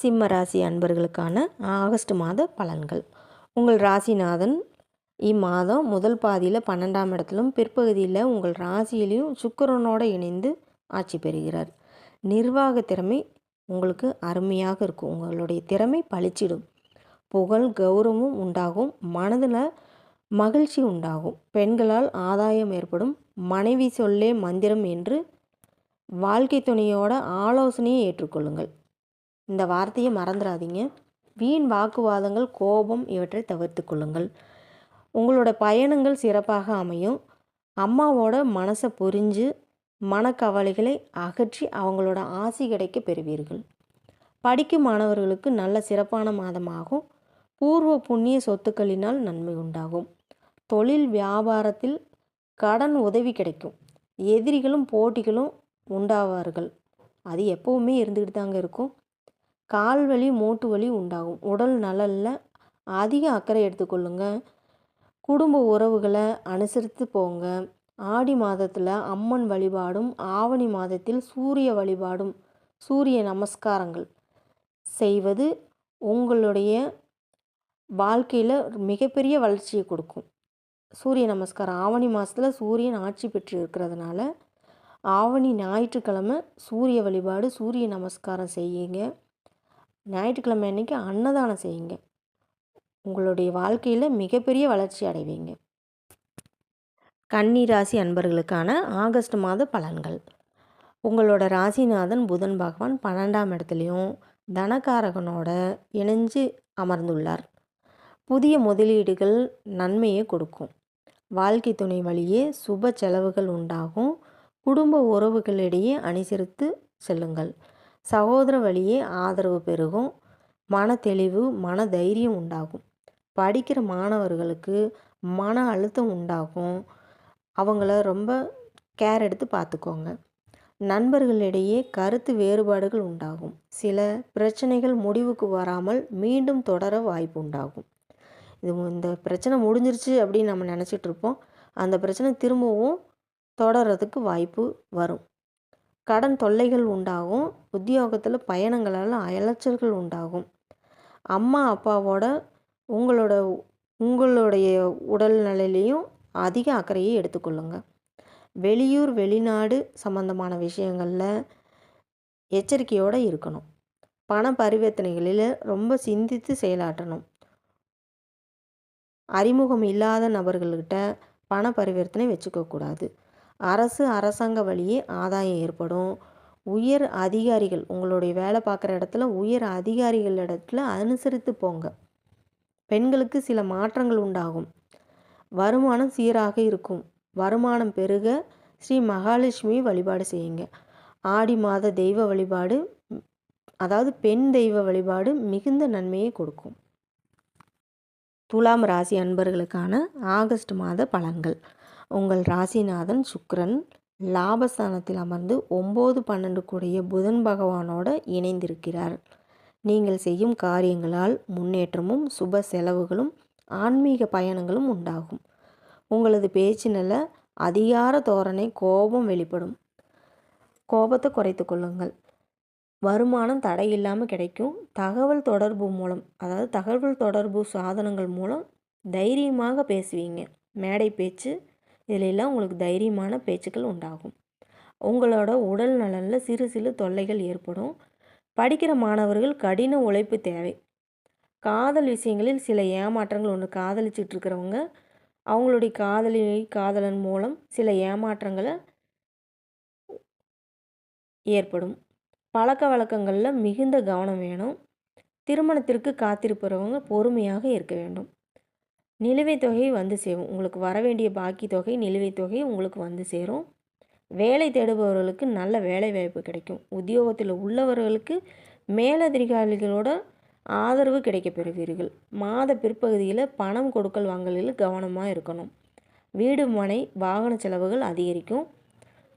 சிம்ம ராசி அன்பர்களுக்கான ஆகஸ்ட் மாத பலன்கள். உங்கள் ராசிநாதன் இம்மாதம் முதல் பாதியில் பன்னெண்டாம் இடத்திலும் பிற்பகுதியில் உங்கள் ராசியிலையும் சுக்கரனோடு இணைந்து ஆட்சி பெறுகிறார். நிர்வாக திறமை உங்களுக்கு அருமையாக இருக்கும். உங்களுடைய திறமை பளிச்சிடும் புகழ் கௌரவமும் உண்டாகும். மனதில் மகிழ்ச்சி உண்டாகும். பெண்களால் ஆதாயம் ஏற்படும். மனைவி சொல்லே மந்திரம் என்று வாழ்க்கை துணையோட ஆலோசனையை ஏற்றுக்கொள்ளுங்கள். இந்த வார்த்தையை மறந்துடாதீங்க. வீண் வாக்குவாதங்கள் கோபம் இவற்றை தவிர்த்து கொள்ளுங்கள். உங்களோட பயணங்கள் சிறப்பாக அமையும். அம்மாவோட மனசை புரிஞ்சு மனக்கவலைகளை அகற்றி அவங்களோட ஆசி கிடைக்க பெறுவீர்கள். படிக்கும் மாணவர்களுக்கு நல்ல சிறப்பான மாதமாகும். பூர்வ புண்ணிய சொத்துக்களினால் நன்மை உண்டாகும். தொழில் வியாபாரத்தில் கடன் உதவி கிடைக்கும். எதிரிகளும் போட்டிகளும் உண்டாவார்கள். அது எப்போவுமே இருந்துக்கிட்டு தாங்க இருக்கும். கால் வலி மூட்டு வலி உண்டாகும். உடல் நலனில் அதிக அக்கறை எடுத்துக்கொள்ளுங்க. குடும்ப உறவுகளை அனுசரித்து போங்க. ஆடி மாதத்தில் அம்மன் வழிபாடும் ஆவணி மாதத்தில் சூரிய வழிபாடும் சூரிய நமஸ்காரங்கள் செய்வது உங்களுடைய வாழ்க்கையில் மிகப்பெரிய வளர்ச்சியை கொடுக்கும். சூரிய நமஸ்காரம் ஆவணி மாதத்தில் சூரியன் ஆட்சி பெற்று இருக்கிறதுனால ஆவணி ஞாயிற்றுக்கிழமை சூரிய வழிபாடு சூரிய நமஸ்காரம் செய்யுங்க. ஞாயிற்றுக்கிழமை அன்றைக்கி அன்னதானம் செய்யுங்க. உங்களுடைய வாழ்க்கையில் மிகப்பெரிய வளர்ச்சி அடைவீங்க. கன்னி ராசி அன்பர்களுக்கான ஆகஸ்ட் மாத பலன்கள். உங்களோட ராசிநாதன் புதன் பகவான் பன்னெண்டாம் இடத்துலையும் தனகாரகனோட இணைஞ்சு அமர்ந்துள்ளார். புதிய முதலீடுகள் நன்மையை கொடுக்கும். வாழ்க்கை துணை வழியே சுப செலவுகள் உண்டாகும். குடும்ப உறவுகளிடையே அனுசரித்து செல்லுங்கள். சகோதர வழியே ஆதரவு பெருகும் மன தெளிவு மன தைரியம் உண்டாகும். படிக்கிற மாணவர்களுக்கு மன அழுத்தம் உண்டாகும். அவங்கள ரொம்ப கேர் எடுத்து பார்த்துக்கோங்க. நண்பர்களிடையே கருத்து வேறுபாடுகள் உண்டாகும். சில பிரச்சனைகள் முடிவுக்கு வராமல் மீண்டும் தொடர வாய்ப்பு உண்டாகும். இது இந்த பிரச்சனை முடிஞ்சிருச்சு அப்படின்னு நம்ம நினச்சிட்ருப்போம் அந்த பிரச்சனை திரும்பவும் தொடர்றதுக்கு வாய்ப்பு வரும். கடன் தொல்லைகள் உண்டாகும். உத்தியோகத்தில் பயணங்களால் அலைச்சல்கள் உண்டாகும். அம்மா அப்பாவோட உங்களோட உங்களுடைய உடல்நிலையிலையும் அதிக அக்கறையை எடுத்துக்கொள்ளுங்க. வெளியூர் வெளிநாடு சம்மந்தமான விஷயங்களில் எச்சரிக்கையோடு இருக்கணும். பண பரிவர்த்தனைகளில் ரொம்ப சிந்தித்து செயலாற்றணும். அறிமுகம் இல்லாத நபர்கள்கிட்ட பண பரிவர்த்தனை வச்சுக்கக்கூடாது. அரசு அரசாங்க வழியே ஆதாயம் ஏற்படும். உயர் அதிகாரிகள் உங்களுடைய வேலை பார்க்குற இடத்துல உயர் அதிகாரிகள் இடத்துல அனுசரித்து போங்க. பெண்களுக்கு சில மாற்றங்கள் உண்டாகும். வருமானம் சீராக இருக்கும். வருமானம் பெருக ஸ்ரீ மகாலட்சுமி வழிபாடு செய்யுங்க. ஆடி மாத தெய்வ வழிபாடு அதாவது பெண் தெய்வ வழிபாடு மிகுந்த நன்மையை கொடுக்கும். துலாம் ராசி அன்பர்களுக்கான ஆகஸ்ட் மாத பலன்கள். உங்கள் ராசிநாதன் சுக்ரன் லாபஸ்தானத்தில் அமர்ந்து ஒம்பது பன்னெண்டு கூடிய புதன் பகவானோடு இணைந்திருக்கிறார். நீங்கள் செய்யும் காரியங்களால் முன்னேற்றமும் சுப செலவுகளும் ஆன்மீக பயணங்களும் உண்டாகும். உங்களது பேச்சினில் அதிகார தோரணை கோபம் வெளிப்படும். கோபத்தை குறைத்து கொள்ளுங்கள். வருமானம் தடையில்லாமல் கிடைக்கும். தகவல் தொடர்பு மூலம் அதாவது தகவல் தொடர்பு சாதனங்கள் மூலம் தைரியமாக பேசுவீங்க. மேடை பேச்சு இதிலெல்லாம் உங்களுக்கு தைரியமான பேச்சுக்கள் உண்டாகும். உங்களோட உடல் நலனில் சிறு சிறு தொல்லைகள் ஏற்படும். படிக்கிற மாணவர்கள் கடின உழைப்பு தேவை. காதல் விஷயங்களில் சில ஏமாற்றங்கள் ஒன்று காதலிச்சிட்டு இருக்கிறவங்க அவங்களுடைய காதலி காதலன் மூலம் சில ஏமாற்றங்களை ஏற்படும். பழக்க வழக்கங்களில் மிகுந்த கவனம் வேணும். திருமணத்திற்கு காத்திருப்பவங்க பொறுமையாக இருக்க வேண்டும். நிலுவைத் தொகை வந்து சேரும். உங்களுக்கு வர வேண்டிய பாக்கி தொகை நிலுவைத் தொகை உங்களுக்கு வந்து சேரும். வேலை தேடுபவர்களுக்கு நல்ல வேலை வாய்ப்பு கிடைக்கும். உத்தியோகத்தில் உள்ளவர்களுக்கு மேலதிகாரிகளோட ஆதரவு கிடைக்கப் பெறுவீர்கள். மாத பிற்பகுதியில் பணம் கொடுக்கல் வாங்கலில் கவனமாக இருக்கணும். வீடு மனை வாகன செலவுகள் அதிகரிக்கும்.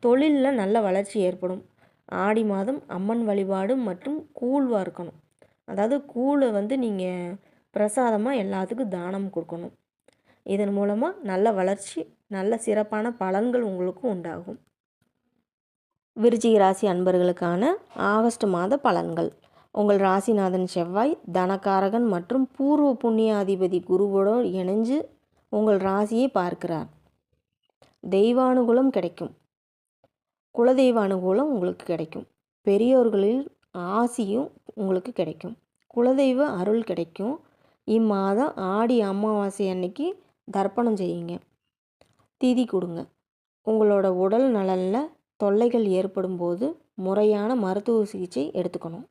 தொழிலில் நல்ல வளர்ச்சி ஏற்படும். ஆடி மாதம் அம்மன் வழிபாடு மற்றும் கூழ்வாக இருக்கணும் அதாவது கூழை வந்து நீங்கள் பிரசாதமாக எல்லாத்துக்கும் தானம் கொடுக்கணும். இதன் மூலமாக நல்ல வளர்ச்சி நல்ல சிறப்பான பலன்கள் உங்களுக்கும் உண்டாகும். விருச்சிக ராசி அன்பர்களுக்கான ஆகஸ்ட் மாத பலன்கள். உங்கள் ராசிநாதன் செவ்வாய் தனக்காரகன் மற்றும் பூர்வ புண்ணியாதிபதி குருவோடு இணைஞ்சு உங்கள் ராசியை பார்க்கிறார். தெய்வானுகூலம் கிடைக்கும். குலதெய்வ அனுகூலம் உங்களுக்கு கிடைக்கும். பெரியோர்களில் ஆசியும் உங்களுக்கு கிடைக்கும். குலதெய்வ அருள் கிடைக்கும். இம்மாதம் ஆடி அமாவாசை அன்னைக்கு தர்ப்பணம் செய்யுங்க. திதி கொடுங்க. உங்களோட உடல் நலனில் தொல்லைகள் ஏற்படும் போது முறையான மருத்துவ சிகிச்சை எடுத்துக்கணும்.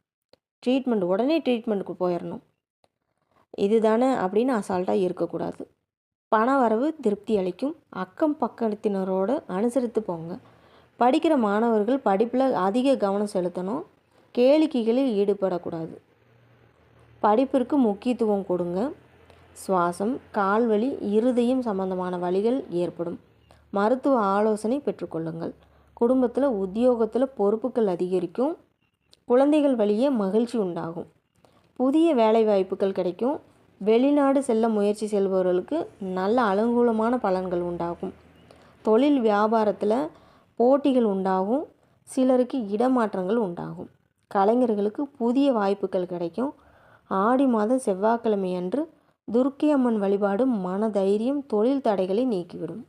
ட்ரீட்மெண்ட் உடனே ட்ரீட்மெண்ட்டுக்கு போயிடணும் இதுதானே அப்படின்னு அசால்ட்டாக இருக்கக்கூடாது. பண வரவு திருப்தி அளிக்கும். அக்கம் பக்கத்தினரோடு அனுசரித்து போங்க. படிக்கிற மாணவர்கள் படிப்பில் அதிக கவனம் செலுத்தணும். கேளிக்கைகளில் ஈடுபடக்கூடாது. படிப்பிற்கு முக்கியத்துவம் கொடுங்க. சுவாசம் கால்வலி இருதயம் சம்பந்தமான வழிகள் ஏற்படும். மருத்துவ ஆலோசனை பெற்றுக்கொள்ளுங்கள். குடும்பத்தில் உத்தியோகத்தில் பொறுப்புகள் அதிகரிக்கும். குழந்தைகள் வழியே மகிழ்ச்சி உண்டாகும். புதிய வேலை வாய்ப்புகள் கிடைக்கும். வெளிநாடு செல்ல முயற்சி செல்பவர்களுக்கு நல்ல அனுகூலமான பலன்கள் உண்டாகும். தொழில் வியாபாரத்தில் போட்டிகள் உண்டாகும். சிலருக்கு இடமாற்றங்கள் உண்டாகும். கலைஞர்களுக்கு புதிய வாய்ப்புகள் கிடைக்கும். ஆடி மாதம் செவ்வாய்க்கிழமை அன்று துர்க்கி அம்மன் வழிபாடு மன தைரியம் தொழில் தடைகளை நீக்கிவிடும்.